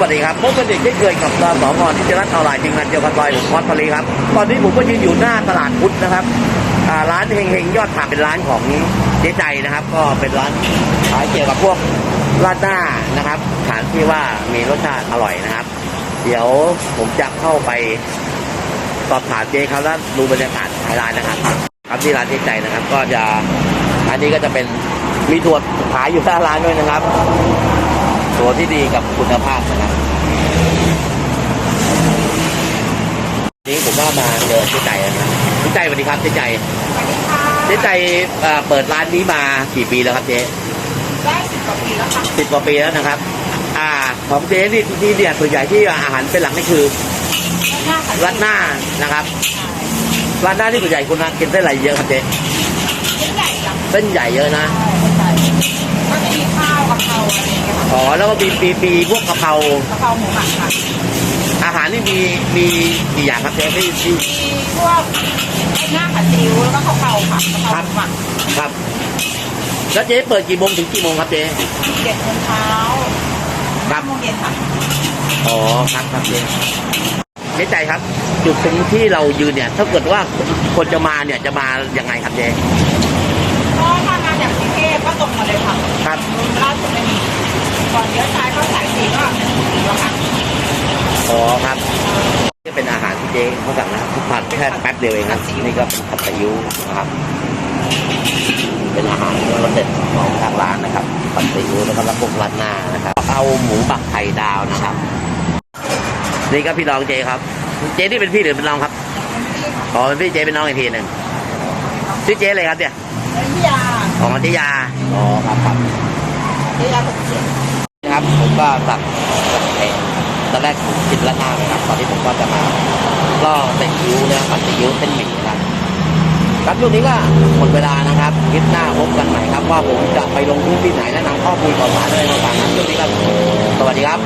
วัสดีครับพบกันอีกที่เคยกับรสองอที่จะรัฐออนไลน์จริงงานเดียวกันซอยผมพอดพลีครับ ตอนนี้ผมก็ยืนอยู่หน้าตลาดพุทธนะครับร้านเฮงเฮงๆยอดผักเป็นร้านของเจ๊ใจนะครับ ก็เป็นร้านขายเกี่ยวกับพวกราดหน้านะครับฐานที่ว่ามีรสชาติอร่อยนะครับ เดี๋ยวผมจะเข้าไปสอบถามเจ๊เขาแล้วดูบรรยากาศภายร้านนะครับ ครับที่ร้านเจ๊ใจนะครับ ก็จะอันนี้ก็จะเป็นมีถั่วขายอยู่หน้าร้านด้วยนะครับ ตัวที่ดีกับคุณภาพนะครับนี่ผมว่ามาเจอเจ๊ใจนะครับเจ๊ใจสวัสดีครับเจ๊ใจสวัสดีค่ะเจ๊ใจเอ่อเปิดร้านนี้มากี่ปีแล้วครับเจ๊ได้สิบกว่าปีแล้วค่ะสิบกว่าปีแล้วนะครับ อ่า ของเจ๊นี่ที่เนี่ยส่วนใหญ่ที่อาหารเป็นหลักนี่คือหน้าค่ะรัดหน้านะครับรัดหน้าที่ส่วนใหญ่คุณนะกินเส้นอะไรเยอะครับเจ๊ชิ้นใหญ่จังเส้นใหญ่เยอะนะ แล้วก็มีมีมีพวกกะเพรากะเพราหมูหมักค่ะอาหารนี่มีมีกี่อย่างครับเจ๊ที่ที่มีพวกหน้าผัดซีอิ๊วแล้วก็กะเพราค่ะกะเพราหมูหมักครับ แล้วเจ๊เปิดกี่โมงถึงกี่โมงครับเจ๊เจ็ดโมงเช้าครับโมงเย็นค่ะอ๋อครับครับเจ๊เจ๊ใจครับ จุดตรงที่เรายืนเนี่ย ถ้าเกิดว่าคนจะมาเนี่ยจะมายังไงครับเจ๊ก็ถ้างานจากกรุงเทพก็ตรงมาเลยค่ะครับล่าสุดไม่มี ก่อนเลี้ยวซ้ายก็สายสีก็หนึ่งสีแล้วค่ะอ๋อครับนี่เป็นอาหารที่เจ๊เขาสั่งนะครับทุกผัดแค่แป๊บเดียวเองครับนี่ก็เป็นผัดซีอิ๊วนะครับ เป็นอาหารรสเด็ดของทางร้านนะครับผัดซีอิ๊วแล้วก็รับพวกราดหน้านะครับ เอาหมูบักไข่ดาวนะครับ นี่ก็พี่น้องเจครับ เจนี่เป็นพี่หรือเป็นน้องครับอ๋อเป็นพี่เจเป็นน้องอีกทีหนึ่งชื่อเจเลยครับเนี่ยแล้วยาอ๋อเจยาอ๋อครับครับยาหกเจ็ดนะครั บผมก็สั่งเอ่อตอนแรกผมกินละหน้าเลยครับตอนนี้ผมก็จะมาล่อเส้นยิ้วนะครับผัดซีอิ๊วเส้นหมี่นะครับครับช่วงนี้ก็หมดเวลานะครับคลิปหน้าพบกันใหม่ครับ ว่าผมจะไปลงพื้นที่ไหนแนะนำข้อมูลข่าวสารอะไรต่างๆนั้นช่วงนี้ก็สวัสดีครับ